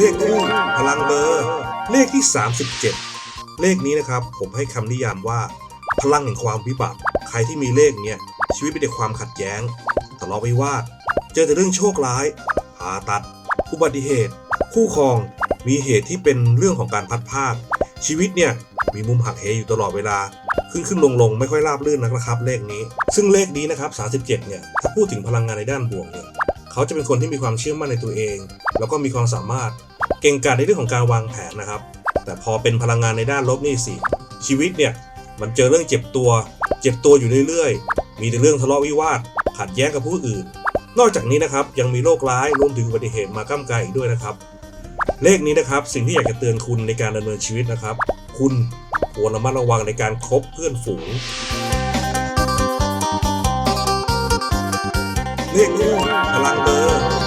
เลขคู่พลังเบอร์ เลขที่ 37 เลขนี้นะครับ ผมให้คำนิยามว่า พลังแห่งความวิบัติ ใครที่มีเลขเนี้ยชีวิตมีแต่ความขัดแย้งทะเลาะวิวาท เจอแต่เรื่องโชคร้ายผ่าตัด อุบัติเหตุ คู่ครอง มีเหตุที่เป็นเรื่องของการพัดพากชีวิตเนี่ยมีมุมหักเหอยู่ตลอดเวลา ขึ้นขึ้นลงลงไม่ค่อยราบรื่นนักนะครับ เลขนี้ ซึ่งเลขนี้นะครับ37เนี่ยถ้าพูดถึงพลังงานในด้านบวกเนี่ยเขาจะเป็นคนที่มีความเชื่อมั่นในตัวเอง แล้วก็มีความสามารถ เก่งกาจในเรื่องของการวางแผนนะครับ แต่พอเป็นพลังงานในด้านลบนี่สิ ชีวิตเนี่ยมันเจอเรื่องเจ็บตัว เจ็บตัวอยู่เรื่อยๆ มีแต่เรื่องทะเลาะวิวาท ขัดแย้งกับผู้อื่น นอกจากนี้นะครับยังมีโรคร้ายรวมถึงอุบัติเหตุมาก้ามไกายอีกด้วยนะครับ เลขนี้นะครับสิ่งที่อยากจะเตือนคุณในการดำเนินชีวิตนะครับ คุณควรระมัดระวังในการคบเพื่อนฝูงเลขคู่พลังเบอร์